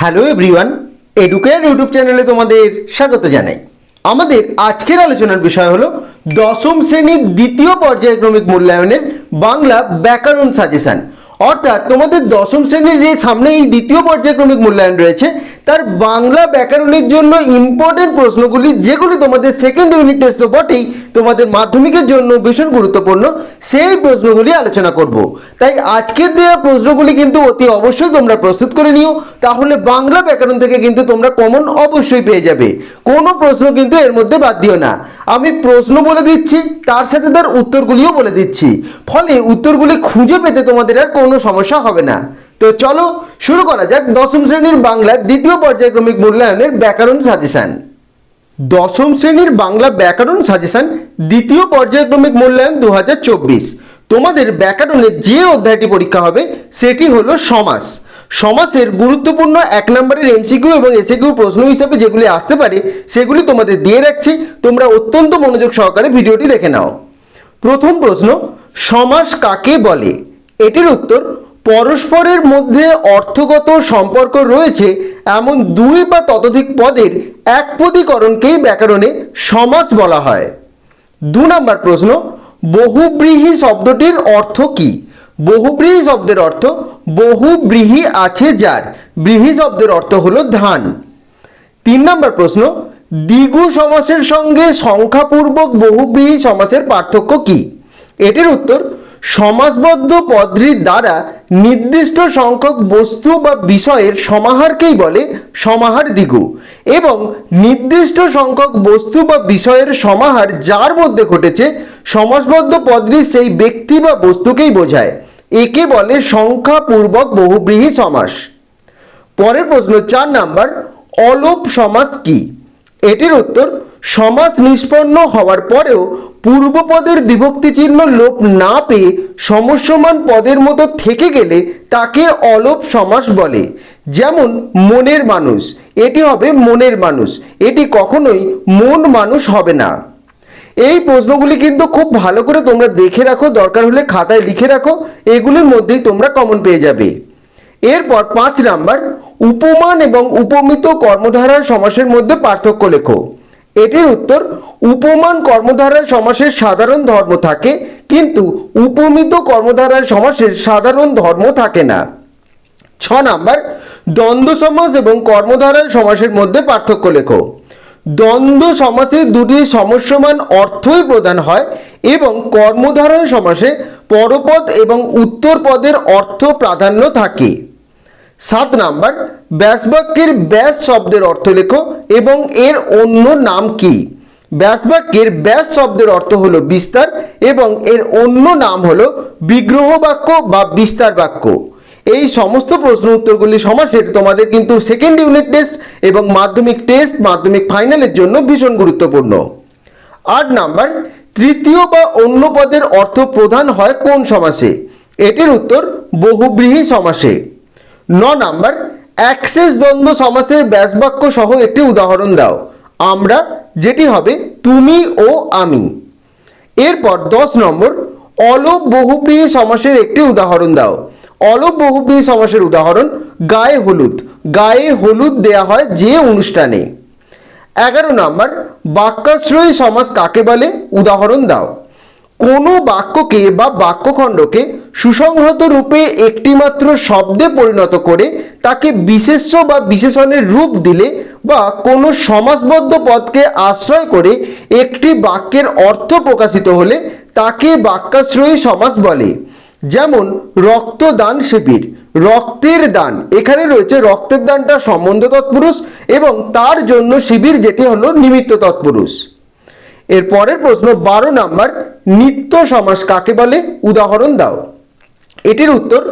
Hello everyone educare YouTube চ্যানেলে তোমাদের স্বাগত জানাই। আমাদের আজকের আলোচনার বিষয় হলো দশম শ্রেণির দ্বিতীয় পর্যায়ক্রমিক মূল্যায়নের বাংলা ব্যাকরণ সাজেশান অর্থাৎ তোমাদের দশম শ্রেণির যে সামনে এই দ্বিতীয় পর্যায়ক্রমিক মূল্যায়ন রয়েছে তার বাংলা ব্যাকরণের জন্য ইম্পর্টেন্ট প্রশ্নগুলি, যেগুলি তোমাদের সেকেন্ড ইউনিট টেস্ট বটেই, তোমাদের মাধ্যমিকের জন্য ভীষণ গুরুত্বপূর্ণ, সেই প্রশ্নগুলি আলোচনা করব। তাই আজকের দেওয়া প্রশ্নগুলি কিন্তু অতি অবশ্যই তোমরা প্রস্তুত করে নিও, তাহলে বাংলা ব্যাকরণ থেকে কিন্তু তোমরা কমন অবশ্যই পেয়ে যাবে। কোনো প্রশ্ন কিন্তু এর মধ্যে বাদ দিও না। আমি প্রশ্ন বলে দিচ্ছি, তার সাথে তার উত্তরগুলিও বলে দিচ্ছি। ফলে উত্তরগুলি খুঁজে পেতে তোমাদের আর কোনো সমস্যা হবে না। তো চলো শুরু করা যাক। দশম শ্রেণির বাংলার দ্বিতীয় পর্যায়ক্রমিক মূল্যায়নের ব্যাকরণ সাজেশন দশম শ্রেণির বাংলা ব্যাকরণ সাজেশন দ্বিতীয় পর্যায়ক্রমিক মূল্যায়ন দু হাজার চব্বিশ। তোমাদের ব্যাকরণের যে অধ্যায়টি পরীক্ষা হবে, সেটি হলো সমাস। সমাসের গুরুত্বপূর্ণ এক নম্বরের এমসিকিউ এবং এসিকিউ প্রশ্ন হিসাবে যেগুলি আসতে পারে, সেগুলি তোমাদের দিয়ে রাখছি। তোমরা অত্যন্ত মনোযোগ সহকারে ভিডিওটি দেখে নাও। প্রথম প্রশ্ন, সমাস কাকে বলে? এটির উত্তর পরস্পরের মধ্যে অর্থগত সম্পর্ক রয়েছে, এমন দুই বা ততোধিক পদের একপদীকরণকেই ব্যাকরণে সমাস বলা হয়। দু নম্বর প্রশ্ন, বহুব্রীহি শব্দটির অর্থ কি? বহুব্রীহি শব্দের অর্থ বহু ব্রীহি আছে যার। ব্রীহি শব্দের অর্থ হলো ধান। তিন নম্বর প্রশ্ন, দ্বিগু সমাসের সঙ্গে সংখ্যাপূর্বক বহুব্রীহি সমাসের পার্থক্য কি? এটির উত্তর সমাসবদ্ধ পদটির দ্বারা নির্দিষ্ট সংখ্যক বস্তু বা বিষয়ের সমাহারকেই বলে সমাহার দ্বিগু এবং নির্দিষ্ট সংখ্যক বস্তু বা বিষয়ের সমাহার যার মধ্যে ঘটেছে সমাসবদ্ধ পদটির সেই ব্যক্তি বা বস্তুকেই বোঝায়। একে বলে সংখ্যাপূর্বক বহুব্রীহি সমাস। পরের প্রশ্ন, চার নাম্বার, অলোপ সমাস কি? এটির উত্তর সমাস নিষ্পন্ন হওয়ার পরেও পূর্বপদের বিভক্তি চিহ্ন লোপ না পেয়ে সমস্যমান পদের মতো থেকে গেলে তাকে অলোপ সমাস বলে। যেমন মনের মানুষ, এটি হবে মনের মানুষ, এটি কখনোই মন মানুষ হবে না। এই প্রশ্নগুলি কিন্তু খুব ভালো করে তোমরা দেখে রাখো, দরকার হলে খাতায় লিখে রাখো, এগুলির মধ্যেই তোমরা কমন পেয়ে যাবে। এরপর পাঁচ নাম্বার, উপমান এবং উপমিত কর্মধারার সমাসের মধ্যে পার্থক্য লেখো। এটির উত্তর, উপমান কর্মধারায় সমাসের সাধারণ ধর্ম থাকে, কিন্তু উপমিত কর্মধারায় সমাসের সাধারণ ধর্ম থাকে না। ছ নাম্বার, দ্বন্দ্ব সমাস এবং কর্মধারায় সমাসের মধ্যে পার্থক্য লেখো। দ্বন্দ্ব সমাসে দুটি সমস্যমান অর্থই প্রদান হয় এবং কর্মধারয় সমাসে পরপদ এবং উত্তর পদের অর্থ প্রাধান্য থাকে। সাত নাম্বার, ব্যাসবাক্যের ব্যাস শব্দের অর্থ লেখো এবং এর অন্য নাম কি? ব্যাসবাক্যের ব্যাস শব্দের অর্থ হলো বিস্তার এবং এর অন্য নাম হলো বিগ্রহ বাক্য বা বিস্তার বাক্য। এই সমস্ত প্রশ্ন উত্তরগুলি সমাসের তোমাদের কিন্তু সেকেন্ড ইউনিট টেস্ট এবং মাধ্যমিক টেস্ট মাধ্যমিক ফাইনালের জন্য ভীষণ গুরুত্বপূর্ণ। আট নাম্বার, তৃতীয় বা অন্য পদের অর্থ প্রধান হয় কোন সমাসে? এটির উত্তর বহুব্রীহি সমাসে। ন নাম্বার, অ্যাক্সেস দ্বন্দ্ব সমাসের ব্যাসবাক্য সহ একটি উদাহরণ দাও। আমরা যেটি হবে তুমি ও আমি। এরপর দশ নম্বর, অলোপ বহুব্রীহি সমাসের একটি উদাহরণ দাও। অলোপ বহুব্রীহি সমাসের উদাহরণ, গায়ে হলুদ। গায়ে হলুদ দেয়া হয় যে অনুষ্ঠানে। এগারো নম্বর, বাক্যাশ্রয়ী সমাস কাকে বলে? উদাহরণ দাও। কোনো বাক্যকে বা বাক্যখণ্ডকে সুসংহত রূপে একটিমাত্র শব্দে পরিণত করে তাকে বিশেষ্য বা বিশেষণের রূপ দিলে বা কোনো সমাসবদ্ধ পদকে আশ্রয় করে একটি বাক্যের অর্থ প্রকাশিত হলে তাকে বাক্যাশ্রয়ী সমাস বলে। যেমন, রক্তদান শিবির, রক্তের দান। এখানে রয়েছে রক্তের দানটা সম্বন্ধ তৎপুরুষ এবং তার জন্য শিবির যেটি হলো নিমিত্ত তৎপুরুষ। এর পরের প্রশ্ন, বারো নাম্বার, নিত্য সমাস কাকে বলে? উদাহরণ দাও। এটির উত্তর,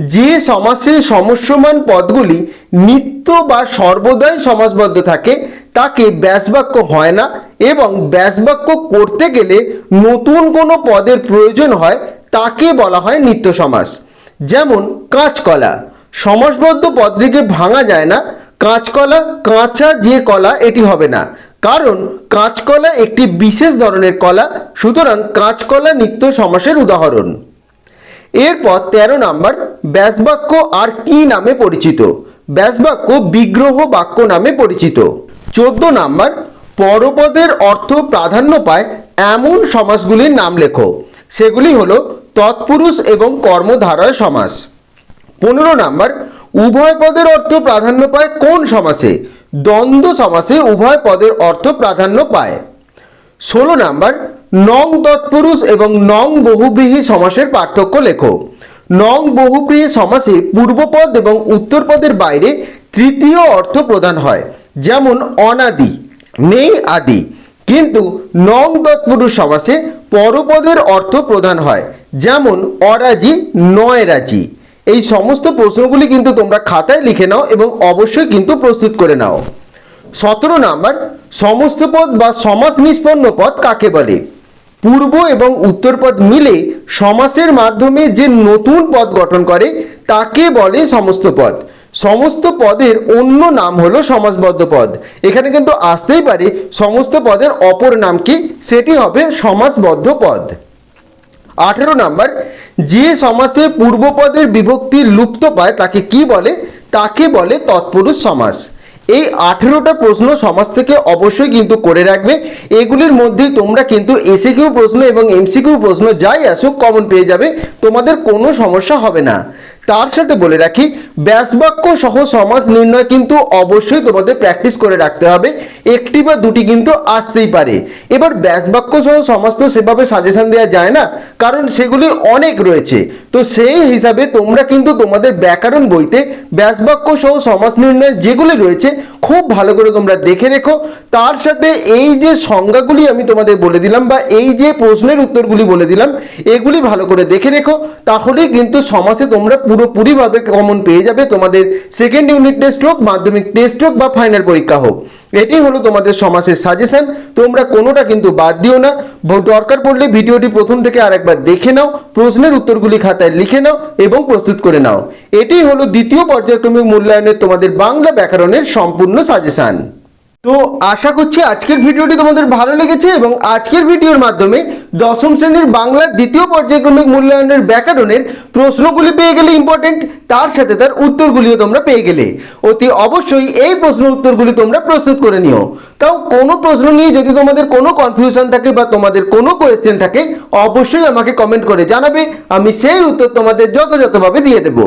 যে সমাসে সমস্যমান পদগুলি নিত্য বা সর্বদাই সমাসবদ্ধ থাকে, তাকে ব্যাসবাক্য হয় না এবং ব্যাসবাক্য করতে গেলে নতুন কোনো পদের প্রয়োজন হয়, তাকে বলা হয় নিত্য সমাস। যেমন, কাঁচকলা। সমাসবদ্ধ পদটিকে ভাঙা যায় না। কাঁচকলা, কাঁচা যে কলা, এটি হবে না। কারণ কাঁচকলা একটি বিশেষ ধরনের কলা, সুতরাং কাঁচকলা নিত্য সমাসের উদাহরণ। এরপর তেরো নাম্বার, ব্যাসবাক্য আর কি নামে পরিচিত? ব্যাসবাক্য বিগ্রহ বাক্য নামে পরিচিত। চোদ্দ নাম্বার, পরপদের অর্থ প্রাধান্য পায় এমন সমাসগুলির নাম লেখো। সেগুলি হলো তৎপুরুষ এবং কর্মধারয় সমাস। পনেরো নাম্বার, উভয় পদের অর্থ প্রাধান্য পায় কোন সমাসে? দ্বন্দ্ব সমাসে উভয় পদের অর্থ প্রাধান্য পায়। ষোলো নাম্বার, নং তৎপুরুষ এবং নং বহুব্রীহী সমাসের পার্থক্য লেখো। নং বহুব্রীহী সমাসে পূর্বপদ এবং উত্তরপদের বাইরে তৃতীয় অর্থ প্রদান হয়, যেমন অনাদি, নেই আদি। কিন্তু নং তৎপুরুষ সমাসে পরপদের অর্থ প্রদান হয়, যেমন অরাজি নয় রাজি এই সমস্ত প্রশ্নগুলি কিন্তু তোমরা খাতায় লিখে নাও এবং অবশ্যই কিন্তু প্রস্তুত করে নাও। সতেরো নাম্বার, সমস্ত পদ বা সমাস নিষ্পন্ন পদ কাকে বলে? পূর্ব এবং উত্তর পদ মিলে সমাসের মাধ্যমে যে নতুন পদ গঠন করে, তাকে বলে সমস্ত পদ। সমস্ত পদের অন্য নাম হলো সমাসবদ্ধ পদ। এখানে কিন্তু আসতেই পারে, সমস্ত পদের অপর নাম কি সেটি হবে সমাসবদ্ধ পদ। আঠেরো নাম্বার, যে সমাসে পূর্বপদের বিভক্তি লুপ্ত পায় তাকে কি বলে? তাকে বলে তৎপুরুষ সমাস। এই আঠেরোটা প্রশ্ন সমাজ থেকে অবশ্যই কিন্তু করে রাখবে। এগুলির মধ্যে তোমরা কিন্তু এসে প্রশ্ন এবং এমসিকিউ প্রশ্ন যাই আসুক কমন পেয়ে যাবে। তোমাদের কোনো সমস্যা হবে না। তার সাথে বলে রাখি, ব্যাসবাক্য সহ সমাজ নির্ণয় কিন্তু অবশ্যই তোমাদের প্র্যাকটিস করে রাখতে হবে। একটি বা দুটি কিন্তু আসতেই পারে। এবার ব্যাসবাক্য সহ সমাজ তো সেভাবে সাজেশন দেওয়া যায় না, কারণ সেগুলি অনেক রয়েছে। তো সেই হিসাবে তোমরা কিন্তু তোমাদের ব্যাকরণ বইতে ব্যাসবাক্য সহ সমাজ নির্ণয় যেগুলি রয়েছে, খুব ভালো করে তোমরা দেখে রেখো। তার সাথে এই যে সংজ্ঞাগুলি আমি তোমাদের বলে দিলাম বা এই যে প্রশ্নের উত্তরগুলি বলে দিলাম, এগুলি ভালো করে দেখে রেখো। তাহলেই কিন্তু সমাজে তোমরা পুরোপুরিভাবে কমন পেয়ে যাবে তোমাদের সেকেন্ড ইউনিট টেস্ট হোক, মাধ্যমিক টেস্ট হোক বা ফাইনাল পরীক্ষা হোক। এটি হলো তোমাদের সমাসের সাজেশন তোমরা কোনোটা কিন্তু বাদ দিও না। দরকার পড়লে ভিডিওটি প্রথম থেকে আরেকবার দেখে নাও, প্রশ্নের উত্তরগুলি খাতায় লিখে নাও এবং প্রস্তুত করে নাও। এটি হলো দ্বিতীয় পর্যায়ক্রমিক মূল্যায়নের তোমাদের বাংলা ব্যাকরণের সম্পূর্ণ সাজেশন তো আশা করছি আজকের ভিডিওটি তোমাদের ভালো লেগেছে এবং আজকের ভিডিওর মাধ্যমে দশম শ্রেণির বাংলার দ্বিতীয় পর্যায়ক্রমিক মূল্যায়নের ব্যাকরণের প্রশ্নগুলি পেয়ে গেলে ইম্পর্টেন্ট তার সাথে তার উত্তরগুলিও তোমরা পেয়ে গেলে। অতি অবশ্যই এই প্রশ্ন উত্তরগুলি তোমরা প্রস্তুত করে নিও। তাও কোনো প্রশ্ন নিয়ে যদি তোমাদের কোনো কনফিউশন থাকে বা তোমাদের কোনো কোয়েশ্চেন থাকে, অবশ্যই আমাকে কমেন্ট করে জানাবে, আমি সেই উত্তর তোমাদের যথাযথভাবে দিয়ে দেবো।